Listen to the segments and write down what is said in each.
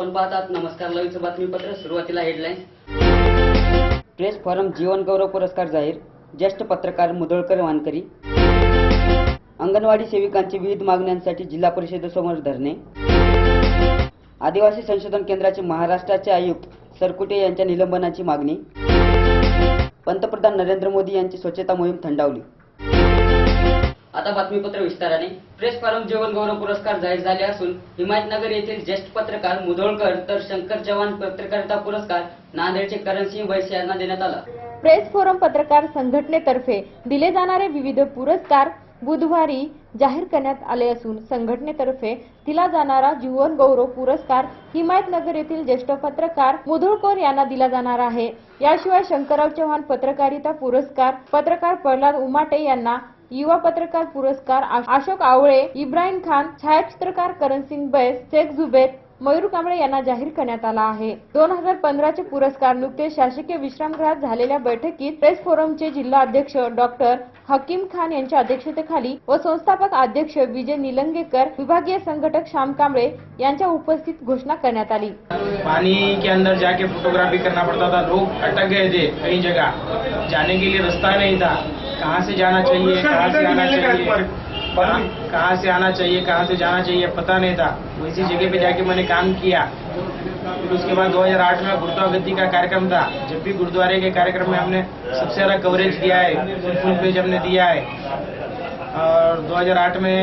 आपण पाहतात. नमस्कार लाईव्हचं बातमीपत्र सुरुवातीला हेडलाईन प्रेस फॉरम जीवन गौरव पुरस्कार जाहीर. ज्येष्ठ पत्रकार मुदळकर वानकरी. अंगणवाडी सेविकांची विविध मागण्यांसाठी जिल्हा परिषदेसमोर धरणे. आदिवासी संशोधन केंद्राचे महाराष्ट्राचे आयुक्त सरकुटे यांच्या निलंबनाची मागणी. पंतप्रधान नरेंद्र मोदी यांची स्वच्छता मोहीम थंडावली. आता बातमीपत्र विस्ताराने. प्रेस फार्म जीवन गौरव पुरस्कार जाहीर झाले असून हिमायतनगर येथील ज्येष्ठ पत्रकार मुधोळकर तर शंकर चव्हाण पत्रकारिता पुरस्कार नांदेडचे करणसिंह वैस यांना देण्यात आला. प्रेस फोरम पत्रकार संघटनेतर्फे दिले जाणारे विविध पुरस्कार बुधवारी जाहीर करण्यात आले असून संघटनेतर्फे दिला जाणारा जीवन गौरव पुरस्कार हिमायतनगर येथील ज्येष्ठ पत्रकार मुधोळकर यांना दिला जाणार आहे. याशिवाय शंकरराव चव्हाण पत्रकारिता पुरस्कार पत्रकार प्रल्हाद उमाटे यांना युवा पत्रकार पुरस्कार अशोक आवळे इब्राहिम खान छायाचित्रकार करणसिंग बैस शेख जुबेद मयूर कांबळे यांना जाहीर करण्यात आला आहे. दोन हजार पंधराचे पुरस्कार नुकतेच शासकीय विश्रामगृहात झालेल्या बैठकीत प्रेस फोरमचे जिल्हा अध्यक्ष डॉक्टर हकीम खान यांच्या अध्यक्षतेखाली व संस्थापक अध्यक्ष विजय निलंगेकर विभागीय संघटक श्याम कांबळे यांच्या उपस्थित घोषणा करण्यात आली. पानी के अंदर जाके फोटोग्राफी करना पड़ता था. लोग अटक गए थे कई जगह. जाने के लिए रास्ता नहीं था. कहाँ से जाना चाहिए? कहाँ से आना चाहिए? कहाँ से आना चाहिए कहाँ से जाना चाहिए पता नहीं था। वैसी जगह पे जाके मैंने काम किया। फिर उसके बाद 2008 में गुरुद्वारा गद्दी का कार्यक्रम था। जब भी गुरुद्वारे के कार्यक्रम में हमने सबसे ज़्यादा कवरेज दिया है फुल पेज हमने दिया है। और 2008 में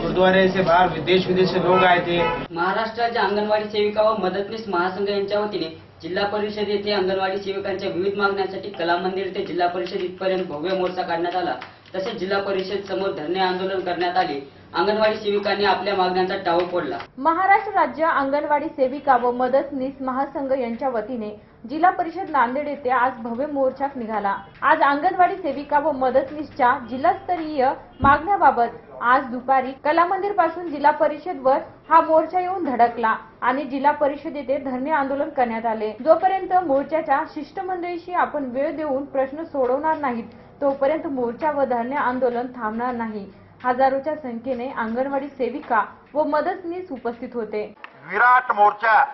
गुरुद्वारे से बाहर विदेश विदेश से लोग आए थे। महाराष्ट्राच्या अंगणवाडी सेविका व मदतनीस महासंघ यांच्या वतीने जिल्हा परिषद येथे अंगणवाडी सेविकांच्या विविध मागण्यांसाठी कला मंदिर ते जिल्हा परिषद इथपर्यंत भव्य मोर्चा काढण्यात आला. तसेच जिल्हा परिषद समोर धरणे आंदोलन करण्यात आले. अंगणवाडी सेविकांनी आपल्या मागण्यांचा टाव फोडला. महाराष्ट्र राज्य अंगणवाडी सेविका व मदतनीस महासंघ यांच्या वतीने जिल्हा परिषद नांदेड येथे आज भव्य मोर्चा निघाला. आज अंगणवाडी सेविका व मदतनीसच्या जिल्हास्तरीय मागण्याबाबत आज दुपारी कला मंदिरपासून जिल्हा परिषद वर हा मोर्चा येऊन धडकला आणि जिल्हा परिषद येथे धरणे आंदोलन करण्यात आले. जोपर्यंत मोर्चाच्या शिष्टमंडळीशी आपण वेळ देऊन प्रश्न सोडवणार नाहीत तोपर्यंत मोर्चा व धरणे आंदोलन थांबणार नाही. हजारोच्या संख्येने अंगणवाडी सेविका व मदतनीस उपस्थित होते. विराट मोर्चा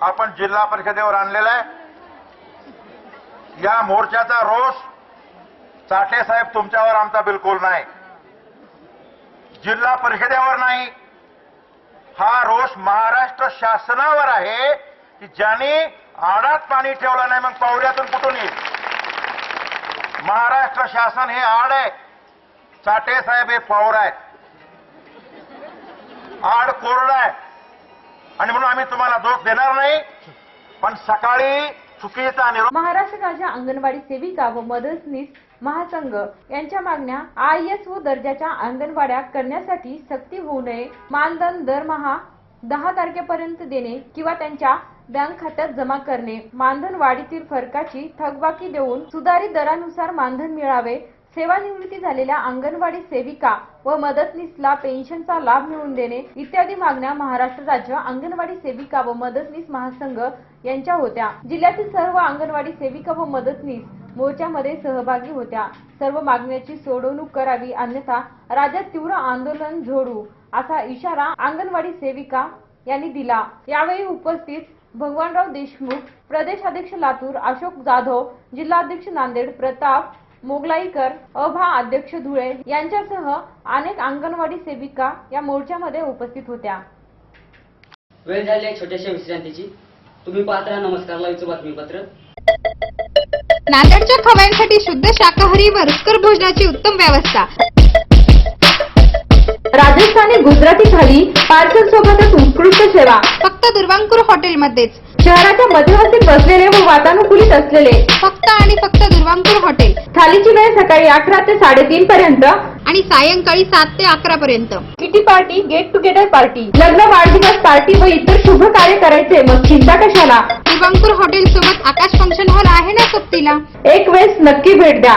आपण जिल्हा परिषदेवर आणलेला आहे. या मोर्चाचा रोष साठे साहेब तुमच्यावर आमचा बिलकुल नाही. जिल्हा परिषदेवर नाही. हा रोष महाराष्ट्र शासनावर आहे की ज्यांनी आडात पाणी ठेवलं नाही मग पावड्यातून कुठून येईल? महाराष्ट्र शासन हे आड आहे. चाटे साहेब हे पावर आहे. आड कोरडा आहे. आणि म्हणून आम्ही तुम्हाला दोष देणार नाही. पण सकाळी चुकीचा निरोप महाराष्ट्र राज्य अंगणवाडी सेविका व मदतनीस महासंघ यांच्या मागण्या आय एस ओ दर्जाच्या अंगणवाड्या करण्यासाठी सक्ती होऊ नये. मानधन दरमहा दहा तारखेपर्यंत देणे किंवा त्यांच्या बँक खात्यात जमा करणे मानधन वाढीतील फरकाची थकबाकी देऊन सुधारित दरानुसार मानधन मिळावे सेवानिवृत्ती झालेल्या अंगणवाडी सेविका व मदतनीसला पेन्शनचा लाभ मिळवून देणे इत्यादी मागण्या महाराष्ट्र राज्य अंगणवाडी सेविका व मदतनीस महासंघ यांच्या होत्या. जिल्ह्यातील सर्व अंगणवाडी सेविका व मदतनीस मोर्चामध्ये सहभागी होत्या. सर्व मागण्याची सोडवणूक करावी अन्यथा राज्यात तीव्र आंदोलन झोडू असा इशारा अंगणवाडी सेविका यांनी दिला. यावेळी उपस्थित भगवानराव देशमुख प्रदेशाध्यक्ष लातूर अशोक जाधव जिल्हाध्यक्ष नांदेड प्रताप मोगलाईकर अभा अध्यक्ष धुळे यांच्यासह अनेक अंगणवाडी सेविका या मोर्चामध्ये उपस्थित होत्या. वेळ झाली आहे छोट्याशा विश्रांतीची. तुम्ही पाहत राहा नमस्कार लाईव्हचं बातमीपत्र नांदेडच्या खवयांसाठी शुद्ध शाकाहारी व रुचकर भोजनाची उत्तम व्यवस्था. राजस्थानी गुजराती थाली पार्सल सोबतच उत्कृष्ट सेवा. फक्त दुर्वांकूर हॉटेलमध्येच. शहराच्या मध्यवर्ती बसलेले व वातानुकूलित असलेले. फक्त आणि फक्त दुर्वांकूर हॉटेल. थालीची वेळ सकाळी अकरा ते साडेतीन पर्यंत. आणि सायंकाळी सात ते अकरा पर्यंत. Kitty party get together party लग्न वाढदिवस पार्टी व इतर शुभ कार्य करायचे. मग चिंता कशाला? दुर्वांकूर हॉटेल सोबत आकाश फंक्शन हॉल आहे ना सोबतीला एक वेळेस नक्की भेट द्या.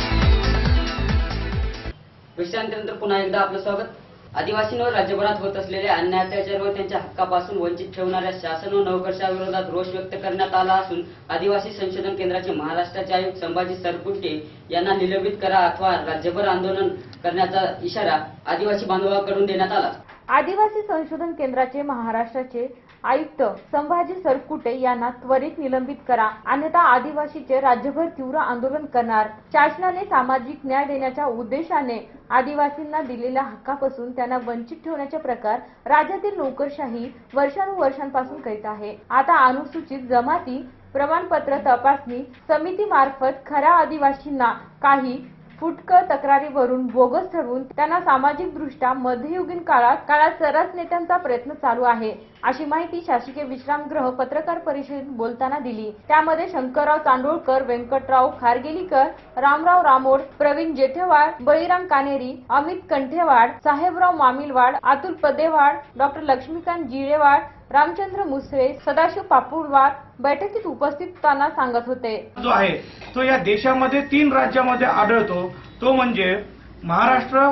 विश्रांतीनंतर पुन्हा एकदा आपलं स्वागत. आदिवासींवर राज्यभरात होत असलेल्या अन्याय अत्याचार व त्यांच्या हक्कापासून वंचित ठेवणाऱ्या शासन व नवकर्षाविरोधात रोष व्यक्त करण्यात आला असून आदिवासी संशोधन केंद्राचे महाराष्ट्राचे आयुक्त संभाजी सरपुटके यांना निलंबित करा अथवा राज्यभर आंदोलन करण्याचा इशारा आदिवासी बांधवाकडून देण्यात आला. आदिवासी संशोधन केंद्राचे महाराष्ट्राचे आयुक्त संभाजी सरकुटे यांना त्वरित निलंबित करा. अन्यथा आदिवासीचे राज्यभर तीव्र आंदोलन करणार. शासनाने सामाजिक न्याय देण्याच्या उद्देशाने आदिवासींना दिलेल्या हक्कापासून त्यांना वंचित ठेवण्याचे प्रकार राज्यातील नोकरशाही वर्षानुवर्षांपासून करीत आहे. आता अनुसूचित जमाती प्रमाणपत्र तपासणी समितीमार्फत खऱ्या आदिवासींना काही फुटकळ तक्रारीवरून बोगस ठरवून त्यांना सामाजिक दृष्ट्या मध्ययुगीन काळात काळात सरस नेत्यांचा प्रयत्न चालू आहे अशी माहिती शासकीय विश्रामगृह पत्रकार परिषदेत बोलताना दिली. त्यामध्ये शंकरराव चांडोळकर व्यंकटराव खारगेलीकर रामराव रामोड प्रवीण जेठेवाड बळीराम कानेरी अमित कंठेवाड साहेबराव मामिलवाड अतुल पदेवाड डॉक्टर लक्ष्मीकांत जिरेवाड रामचंद्र मुसळे सदाशिव पापुळवाड बैठकीत उपस्थितांना सांगत होते. जो आहे तो या देशामध्ये तीन राज्यामध्ये आढळतो. तो म्हणजे महाराष्ट्र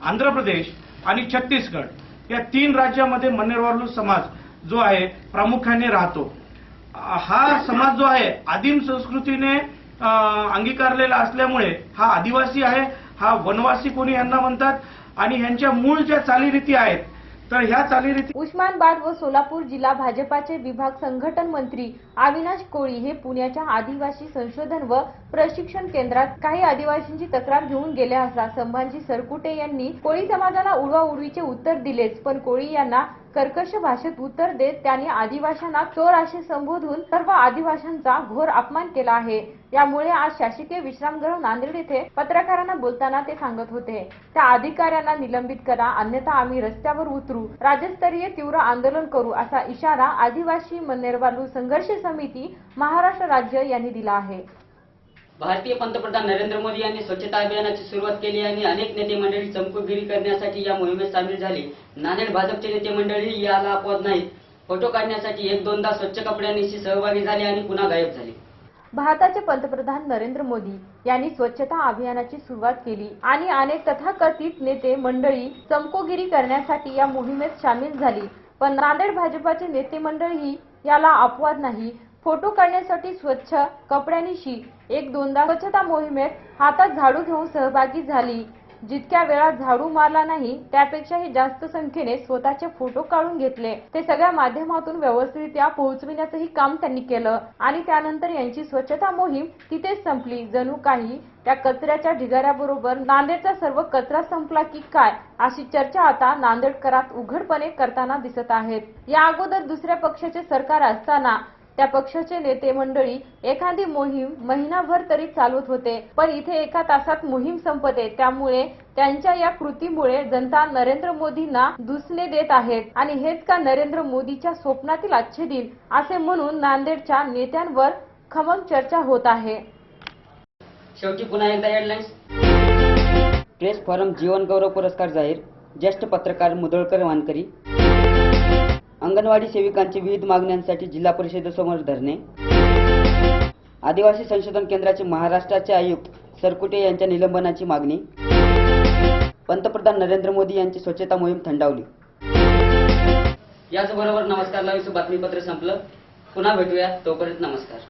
आंध्र प्रदेश आणि छत्तीसगड. या तीन राज्यामध्ये मन्नेरवालू समाज जो आहे प्रामुख्याने राहतो. हा समाज जो आहे आदिम संस्कृतीने अंगीकारलेला असल्यामुळे हा आदिवासी आहे. हा वनवासी कोणी यांना म्हणतात. आणि ह्यांच्या मूळ ज्या चालीरीती आहेत तर ह्या चालीरीती उस्मानाबाद व सोलापूर जिल्हा भाजपाचे विभाग संघटन मंत्री अविनाश कोळी हे पुण्याच्या आदिवासी संशोधन व प्रशिक्षण केंद्रात काही आदिवासींची तक्रार घेऊन गेले असता संभाजी सरकुटे यांनी कोळी समाजाला उडवाउडवीचे उत्तर दिलेच पण कोळी यांना कर्कश भाषेत उत्तर देत त्यांनी आदिवाशांना चोर असे संबोधून सर्व आदिवाशांचा घोर अपमान केला आहे. यामुळे आज शासकीय विश्रामगृह नांदेड येथे पत्रकारांना बोलताना ते सांगत होते. त्या अधिकाऱ्यांना निलंबित करा अन्यथा आम्ही रस्त्यावर उतरू. राज्यस्तरीय तीव्र आंदोलन करू असा इशारा आदिवासी मन्नेरवालू संघर्ष समिती महाराष्ट्र राज्य यांनी दिला आहे. भारतीय पंतप्रधान नरेंद्र मोदी यांनी स्वच्छता अभियानाची सुरुवात केली आणि अनेक नेते मंडळी चमकुगिरी करण्यासाठी या मोहिमेत सामील झाली. नांदेड भाजपचे नेते मंडळी याला अपवाद नाहीत. फोटो काढण्यासाठी एक दोनदा स्वच्छ कपड्यांनी सहभागी झाले आणि पुन्हा गायब झाले. भारताचे पंतप्रधान नरेंद्र मोदी यांनी स्वच्छता अभियानाची सुरुवात केली आणि अनेक तथाकथित नेते मंडळी चमकोगिरी करण्यासाठी या मोहिमेत सामील झाली. पण नांदेड भाजपाचे नेते मंडळही याला अपवाद नाही. फोटो काढण्यासाठी स्वच्छ कपड्यांनीशी एक दोनदा स्वच्छता मोहिमेत हातात झाडू घेऊन सहभागी झाली. जितक्या वेळा झाडू मारला नाही त्यापेक्षाही जास्त संख्येने स्वतःचे फोटो काढून घेतले. ते सगळ्या माध्यमातून व्यवस्थितरित्या पोहोचविण्याचंही काम त्यांनी केलं. आणि त्यानंतर यांची स्वच्छता मोहीम तिथेच संपली. जणू काही त्या कचऱ्याच्या ढिगाऱ्याबरोबर नांदेडचा सर्व कचरा संपला की काय अशी चर्चा आता नांदेडकरात उघडपणे करताना दिसत आहेत. या अगोदर दुसऱ्या पक्षाचे सरकार असताना त्या पक्षाचे नेते मंडळी एखादी मोहीम महिनाभर तरी चालवत होते. पण इथे एका तासात मोहीम संपते. त्यामुळे त्यांच्या या कृतीमुळे जनता नरेंद्र मोदींना दुसणे देत आहेत. आणि हेच का नरेंद्र मोदीच्या स्वप्नातील आजचे दिन असे म्हणून नांदेडच्या नेत्यांवर खमंग चर्चा होत आहे. शेवटी पुन्हा एकदा हेडलाईन्स प्रेस फॉरम जीवन गौरव पुरस्कार जाहीर. ज्येष्ठ पत्रकार मुदळकर वानकरी. अंगणवाडी सेविकांची विविध मागण्यांसाठी जिल्हा परिषदेसमोर धरणे. आदिवासी संशोधन केंद्राचे महाराष्ट्राचे आयुक्त सरकुटे यांच्या निलंबनाची मागणी. पंतप्रधान नरेंद्र मोदी यांची स्वच्छता मोहीम थंडावली. याचबरोबर नमस्कार लावून बातमीपत्र संपलं. पुन्हा भेटूया. तोपर्यंत नमस्कार.